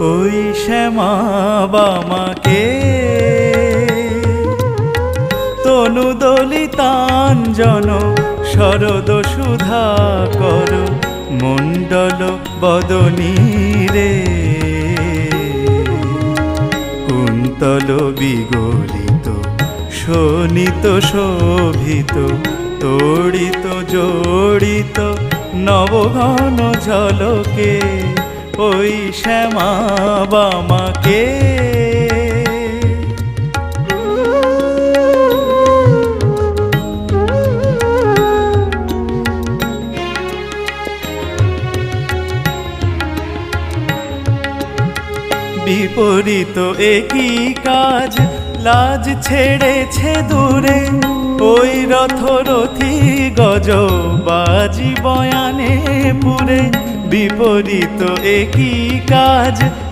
ওই শ্যামা বামাকে। তনু দলিতাঞ্জন শরদ সুধা কর মণ্ডল বদনী রে। কুন্তল বিগলিত শোনিত শোভিত, তড়িত, জড়িত, নবঘন ঝলকে। ওই শ্যামা বামাকে। বিপরীত একই কাজ, লাজ ছেড়েছে দূরে। ওই রথরথি গজ বাজি বয়ানে পুরে। বিপরীত একই কাজ।